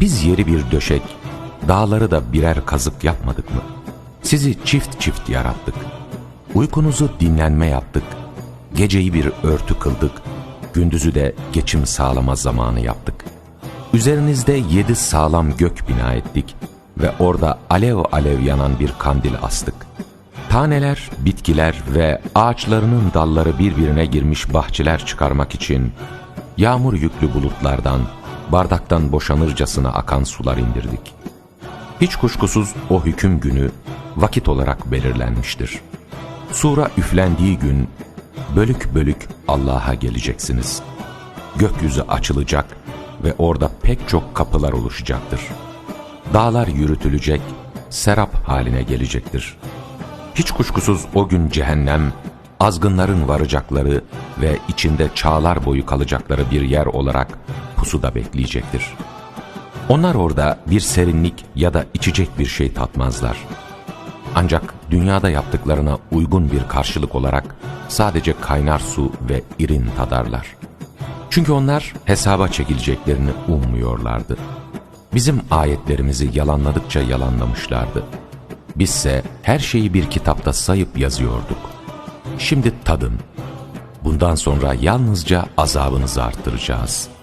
Biz yeri bir döşek, dağları da birer kazık yapmadık mı? Sizi çift çift yarattık. Uykunuzu dinlenme yaptık. Geceyi bir örtü kıldık. Gündüzü de geçim sağlama zamanı yaptık. Üzerinizde yedi sağlam gök bina ettik ve orada alev alev yanan bir kandil astık. Taneler, bitkiler ve ağaçlarının dalları birbirine girmiş bahçeler çıkarmak için yağmur yüklü bulutlardan, bardaktan boşanırcasına akan sular indirdik. Hiç kuşkusuz o hüküm günü vakit olarak belirlenmiştir. Sura üflendiği gün bölük bölük Allah'a geleceksiniz. Gökyüzü açılacak ve orada pek çok kapılar oluşacaktır. Dağlar yürütülecek, serap haline gelecektir. Hiç kuşkusuz o gün cehennem, azgınların varacakları ve içinde çağlar boyu kalacakları bir yer olarak pusuda bekleyecektir. Onlar orada bir serinlik ya da içecek bir şey tatmazlar. Ancak dünyada yaptıklarına uygun bir karşılık olarak sadece kaynar su ve irin tadarlar. Çünkü onlar hesaba çekileceklerini ummuyorlardı. Bizim ayetlerimizi yalanladıkça yalanlamışlardı. Bizse her şeyi bir kitapta sayıp yazıyorduk. Şimdi tadın. Bundan sonra yalnızca azabınızı arttıracağız.''